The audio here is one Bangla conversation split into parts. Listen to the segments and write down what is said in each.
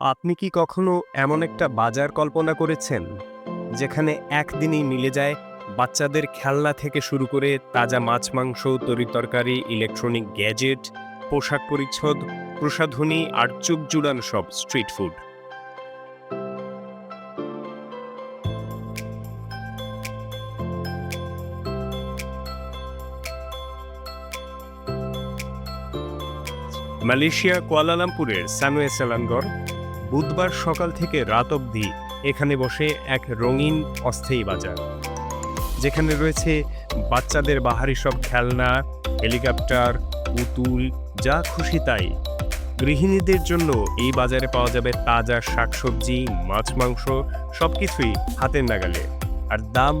আপনি কি কখনো এমন একটা বাজার কল্পনা করেছেন, যেখানে একদিনেই মিলে যায় বাচ্চাদের খেলনা থেকে শুরু করে তাজা মাছ, মাংস তরিতরকারি ইলেকট্রনিক গ্যাজেট পোশাক পরিচ্ছদ, প্রসাধনী আর চোখ জুড়ান সব স্ট্রিট ফুড মালয়েশিয়া, কুয়ালালামপুরের সানোয়ে সেলানগড় বুধবার সকাল থেকে রাত অবধি এখানে বসে এক রঙিন অস্থায়ী বাজার, যেখানে রয়েছে বাচ্চাদের বাহারি সব খেলনা, হেলিকপ্টার, পুতুল, যা খুশি তাই। গৃহিণীদের জন্য এই বাজারে পাওয়া যাবে তাজা শাকসবজি, মাছ, মাংস সব কিছুই হাতের নাগালে। আর দাম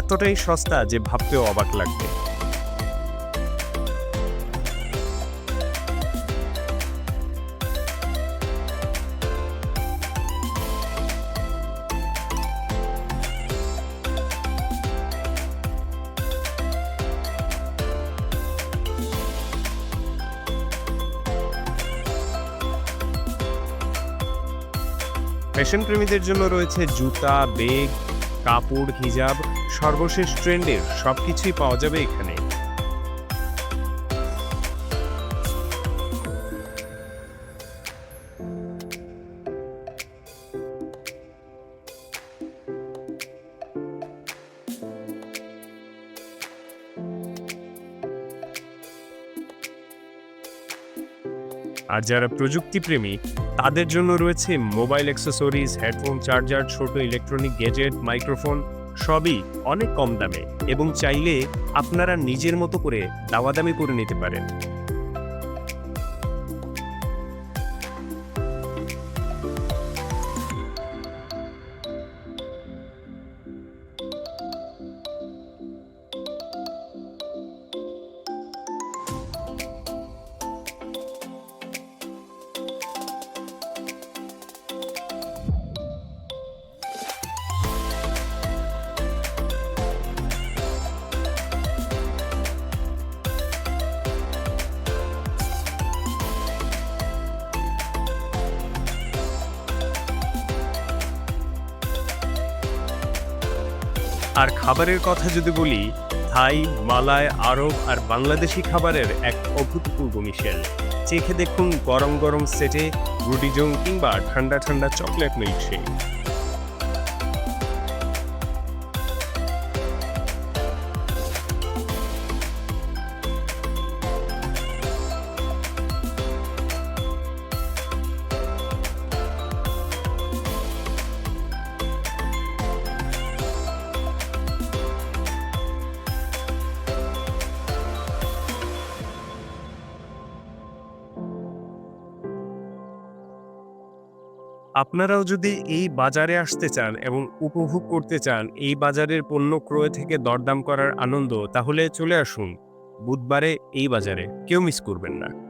এতটাই সস্তা যে ভাবতেও অবাক লাগবে। ফ্যাশন প্রেমীদের জন্য রয়েছে জুতা বেগ কাপড় হিজাব সর্বশেষ ট্রেন্ডের সবকিছুই পাওয়া যাবে এখানে। আর যারা প্রযুক্তিপ্রেমী, তাদের জন্য রয়েছে মোবাইল অ্যাক্সেসরিজ, হেডফোন, চার্জার, ছোট ইলেকট্রনিক গ্যাজেট, মাইক্রোফোন, সবই অনেক কম দামে এবং চাইলে আপনারা নিজের মতো করে দামাদামি করে নিতে পারেন। আর খাবারের কথা যদি বলি, থাই মালায় আরব আর বাংলাদেশি খাবারের এক অভূতপূর্ব মিশেল। চেখে দেখুন গরম গরম সেটে রুটিজং কিংবা ঠান্ডা ঠান্ডা চকলেট মিল্কশেক। আপনারাও যদি এই বাজারে আসতে চান এবং উপভোগ করতে চান এই বাজারের পণ্য ক্রয় থেকে দরদাম করার আনন্দ, তাহলে চলে আসুন বুধবারে এই বাজারে। কেউ মিস করবেন না।